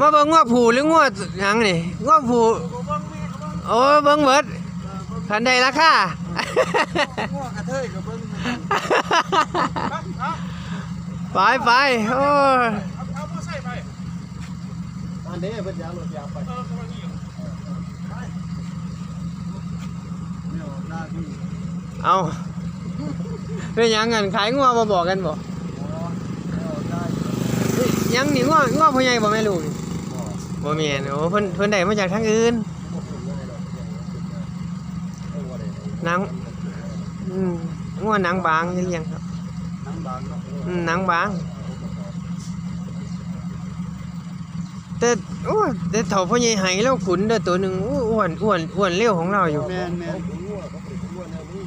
มาเบิ่งงัวผูหรืองัวหยังนี่งัวผูโอ้เบิ่งเบิดทันใดราคาพวกกระเทยกับเบิ้งไปไปโอ้ยอันนี้เพิ่นยารถยางไปเนี่ยหน้าที่เอาเป็นหยังกันขายงัวมาบอกกันบ่อ๋อแล้วได้เฮ้ ยยังนี่งัวงัวพ่อใหญ่บ่แม่ลูกนี่บ่แม่นโอ้เพิ่นเพิ่นได้มาจากทางอื่นหนังอืมงัวหนังบางเรียงครับน้ำบางเนาะอืมหนังบางแต่โอ้ยแต่เฒ่าพ่อใหญ่ไหแล้วขุนเด้อตัวหนึงอู้อ้วนอ้วนอ้วนเร็วของเราอยู่แม่นแม่น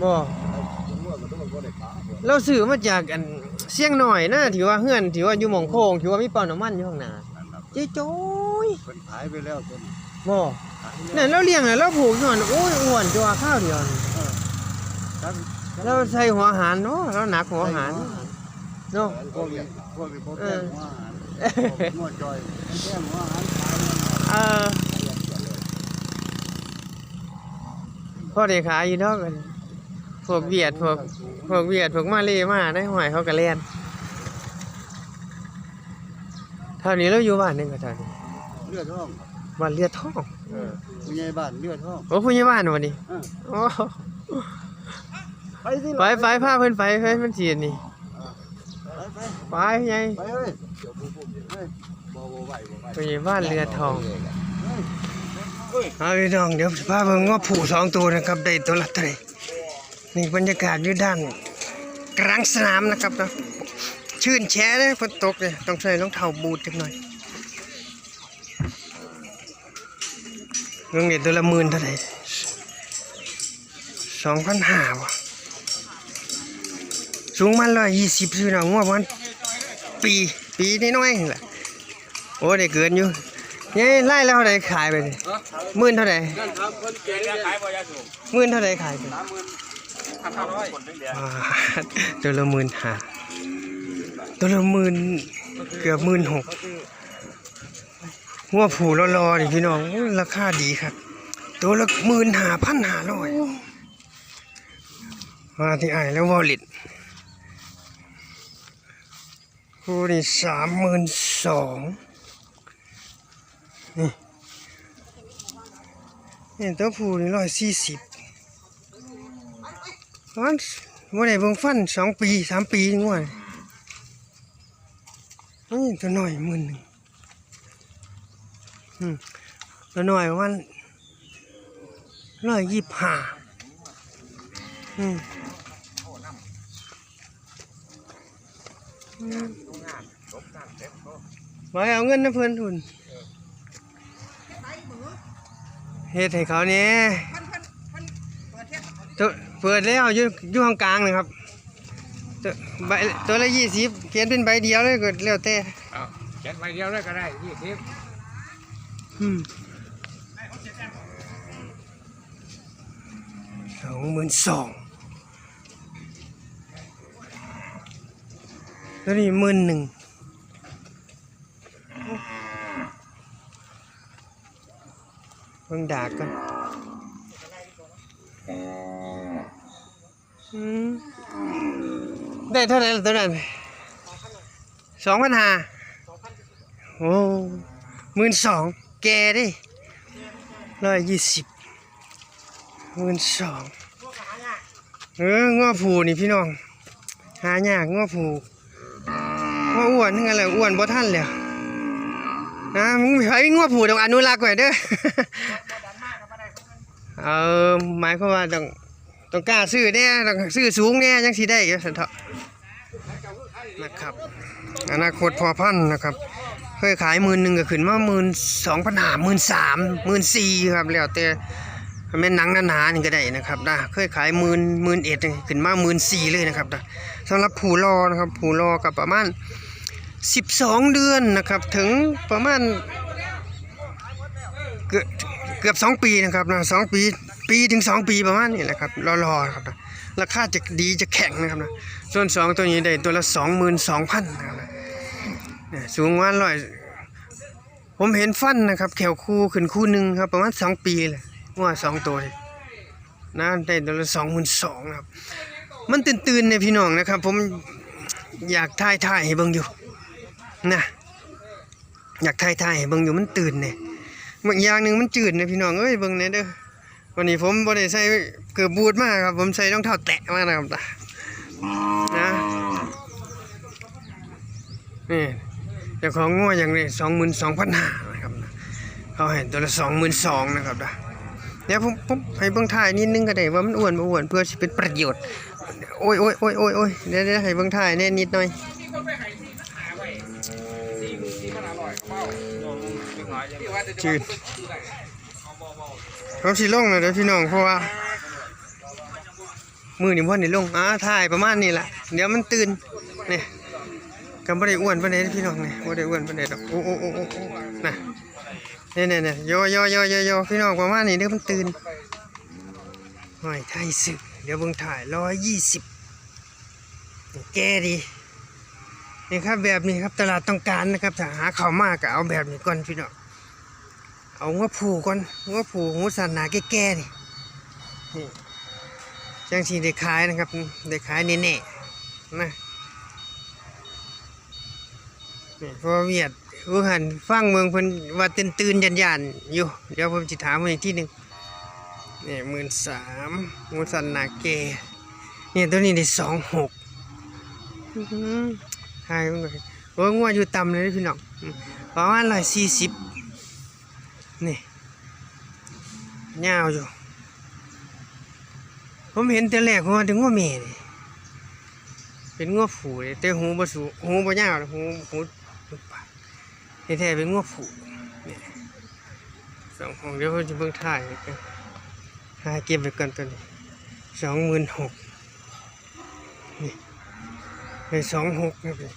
บ่เราซื้อมาจากอัน เสียงหน่อยนะที่ว่าเฮือนที่ว่าอยู่หม่องโค้งที่ว่ามีปั๊มน้ำมันอยู่ข้างหน้าเจ๊โจ้ยเพิ่นขายไปแล้วต้นบ่ขายนั่นเราเลี้ยงน่ะเราผูกอยู่หั่นโอ้ยอ้วนจัวข้าวเดียวนี่ครับเราใส่หัวอาหารเนาะเราหนักหัวอาหารเนาะ พวกนี้พวกนี้พวกแก้หัวอาหารพวกนวดจอยแก้หัวอาหารขายเออพอได้ขายอยู่ดอกกัน พวกเวียดพวกพวกเวียดพวกมาเลมาได้หอยเขาก็เล่นเท่านี้เราอยู่บ้านหนึงก็เท่านี้เลือดท้องบ้านเลือดทองเออผู้ใหญ่บ้านเลือดท้องโอ้ผู้ใหญ่บ้านวันนี้เออโอ้ไปสิไปไปพาเพิ่นไปเพิ่นมันเสียนี่ไปไปไปไงไปเฮ้ยเดี๋ยวผมผมเฮ้ยบ่บ่ไหวบ่ไหวผู้ใหญ่บ้านเรือทองเฮ้ยเอาพี่น้องเดี๋ยวพาเบิ่งว่าผูสองตัวนะครับได้ตัวละเท่าไหร่ นี่บรรยากาศอยู่ด้านกลางสนามนะครับนาะชื่นแช่เลยฝนตกเลยต้องใส่รองเท้าบูทจักหน่อยเงินเด็ดตัวละหมื่นเท่าไหร่สองพันห้าวะสูงมันร้อยยี่สิบซื้อหนังว่าวันปีปีน้อยๆนี่แหละโอ้ได้เกินอยู่เนี่ยไล่แล้วเท่าไหร่ขายไปหมื่นเท่าไหร่หมื่นเท่าไหร่ขายไปสามหมื่น พันห้าร้อยคนนึงเดียวว้าตัวละหมื่นห้าตัวละหมื่นเกือบหมื่นหกหัวผูรอๆนี่พี่น้องโอ้ยราคาดีครับ ตัวละหมื่นห้าพันห้าร้อยมาที่ไอ้ายแล้ววอลลิตคู่นี่สามหมื่นสองนี่นี่ตัวผูนี่ร้อยสี่สิบ ฟันว่าไหนเบิ่งฟันสองปีสามปีง่วยนี่ตัวน้อยหมื่นหนึ่งอืมตัวน้อยประมาณร้อยยี่สิบห้าอืมอืมไว้เอาเงินนะเพื่อนทุนเฮ็ดให้เขาเนี่ยตัว เปิดแล้วอยู่อยู่ห้องกลางนะครับ ตัวใบตัวละยี่สิบเขียนเป็นใบเดียวเลยก็แล้วแต่เอาเขียนใบเดียวเลยก็ได้ยี่สิบอืมสองหมื่นสองตัวนี้หมื่นหนึ่งเบิ่งดากกัน ได้เท่าไหร่ละตัวนั้นสองพันห้าโอ้หมื่นสองแกดิร้อยยี่สิบหมื่นสองเออง้อผูนี่พี่น้อง หายากง้อผูง้ออ้วนทั้งนั้นแหละอ้วนบ่ท่านแล้วนะมึงไปง้อผูต้องอนุรักษ์ไว้เด้อเออหมายความว่าต้อง ต้องกล้าซื้อเนี่ยต้องซื้อสูงเนี่ยยังสิได้อยู่สันเถาะนะครับ อนาคตพอพันธุ์นะครับ เคยขายหมื่นหนึ่งก็ขึ้นมาหมื่นสองพันหาหมื่นสามหมื่นสี่ครับ แล้วแต่แม่นหนังหนาๆนี่ก็ได้นะครับนะเคยขายหมื่นหมื่นเอ็ดขึ้นมาหมื่นสี่เลยนะครับนะสำหรับผู้รอนะครับผู้รอกับประมาณสิบสองเดือนนะครับ ถึงประมาณเกือบเกือบสองปีนะครับนะสองปี ปีถึงสองปีประมาณนี้แหละครับรอๆครับนะราคาจะดีจะแข็งนะครับนะส่วนสองตัวนี้ได้ตัวละสองหมื่นสองพันนะครับนะเนี่ยสูงประมาณร้อยผมเห็นฟันนะครับแขวคู่ขึ้นคู่หนึ่งครับประมาณสองปีเลยว่าสองตัวเลยนะได้ตัวละสองหมื่นสองนะครับ มันตื่นๆเนี่ยพี่น้องนะครับ ผมอยากถ่ายถ่ายให้เบิ่งอยู่นะอยากถ่ายถ่ายให้เบิ่งอยู่มันตื่นเนี่ยบางอย่างหนึ่งมันจืดเนี่ยพี่น้องเอ้ยเบิ่งเนี่ยเด้อ วันนี้ผมบ่ได้ใส่เกือบบูทมาครับ ผมใส่รองเท้าแตะมานะครับนะนี่เจ้าของงัวอย่างนี้สองหมื่นสองพันห้านะครับนะเขาให้ตัวละสองหมื่นสองนะครับนะเดี๋ยวผมผมให้เบิ่งถ่ายนิดนึงก็ได้ว่ามันอ้วนบ่อ้วนเพื่อสิเป็นประโยชน์ โอ้ยโอ้ยโอ้ยโอ้ยโอ้ยเดี๋ยวเดี๋ยวให้เบิ่งถ่ายแน่นิดหน่อยที่คนไปหายซีมันหาไว้ซีซีมันอร่อยเปล่าที่ว่าจะจืดซื้อได้ เอาบ่บ่ผมสิลงแล้วเด้อพี่น้องเพราะว่า มือนี่พ่อนี่ลงอ่าถ่ายประมาณนี้แหละเดี๋ยวมันตื่นนี่ก็บ่ได้อ้วนปานใดเดพี่น้องนี่บ่ได้อ้วนปานใดดอกโอ้โอ้โอ้โอ้โอ้น่ะนี่ๆๆโยโยโยโยโยพี่น้องประมาณนี้เด้อมันตื่นหอยไทยสึกเดี๋ยวเบิ่งถ่าย120แก่ดีนี่ครับแบบนี้ครับตลาดต้องการนะครับถ้าหาเข้าวมากก็เอาแบบนี้ก่อนพี่น้อง เอางัวผูก่อนงัวผูหูสันหนาแก่ๆนี่นี่จังสีได้ขายนะครับได้ขายแน่ๆนะนี่พราะว่าเวียดผู้หันฟังเมืองเพิ่นว่าตื่นตื่นยันยันๆอยู่ เดี๋ยวผมจะถามเพิ่นอีกที่หนึ่งนี่หมื่นสามงูสันนาแก่เนี่ยตัวนี้ได้สองหกทายมันก่อนโอ้งัวอยู่ต่ำเลยพี่น้องประมาณร้อยสี่สิบ นี่ยาวอยู่ ผมเห็นแต่แรกว่าถึงว่าแม่นี่เป็นงัวผูเลยแต่หูบสูหูบยาวหูหูหูปากที่แท้เป็นงัวผูเนี่ยสองของเดี๋ยวผมจะเบิ่งถ่ายกันถ่ายเก็บไว้ก่อนตัวนี้สองหมื่นหกนี่เป็นสองหกนะพี่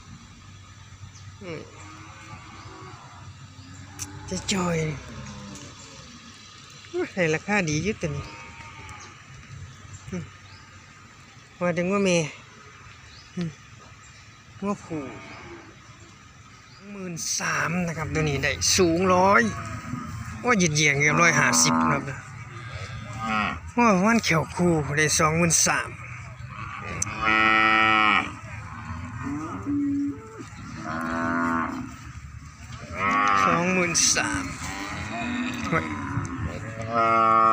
จะจอย ในราคาดีอยุตัวนี้มว่าถึงว่าเมย์ว่าผูหมื่นสามนะครับตัวนี้ได้สูงร้อยว่าเหยียดเยียงเกือบร้อยห้าสิบครับว่าวันเขียวคู่ได้สองหมื่นสามสองหมื่นสาม uh,